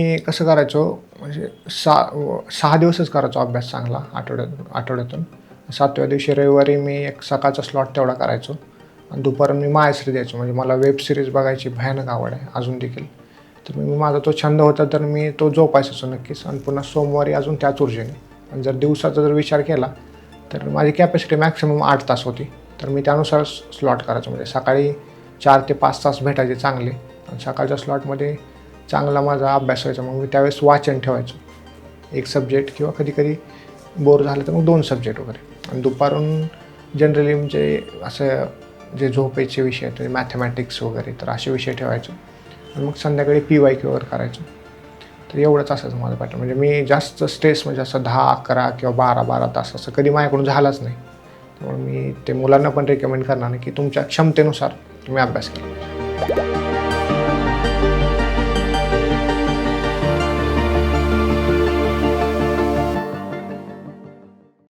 मी कसं करायचो म्हणजे सहा सहा दिवसच करायचो अभ्यास चांगला आठवड्यातून आठवड्यातून. सातव्या दिवशी रविवारी मी एक सकाळचा स्लॉट तेवढा करायचो. आणि दुपारून मी माहेश्री द्यायचो म्हणजे मला वेब सिरीज बघायची भयानक आवड आहे अजून देखील. तर मी माझा तो छंद होता तर मी तो जोपासायचो नक्कीच. आणि पुन्हा सोमवारी अजून त्याच ऊर्जेने. आणि जर दिवसाचा जर विचार केला तर माझी कॅपॅसिटी मॅक्सिमम आठ तास होती. तर मी त्यानुसार स्लॉट करायचो. म्हणजे सकाळी चार ते पाच तास भेटायचे चांगले. आणि सकाळच्या स्लॉटमध्ये चांगला माझा अभ्यास व्हायचा मग मी त्यावेळेस वाचन ठेवायचो. एक सब्जेक्ट किंवा कधी कधी बोर झालं तर मग दोन सब्जेक्ट वगैरे. आणि दुपारून जनरली म्हणजे असं जे झोपेचे विषय आहेत मॅथमॅटिक्स वगैरे तर असे विषय ठेवायचो. आणि मग संध्याकाळी पी वाय क्यू वगैरे करायचो. तर एवढंच असायचं माझं पॅटर्न म्हणजे मी जास्त स्ट्रेस म्हणजे असं दहा अकरा किंवा बारा बारा तास असं कधी माझ्याकडून झालाच नाही. त्यामुळे मी ते मुलांना पण रेकमेंड करणार नाही की तुमच्या क्षमतेनुसार तुम्ही अभ्यास केला.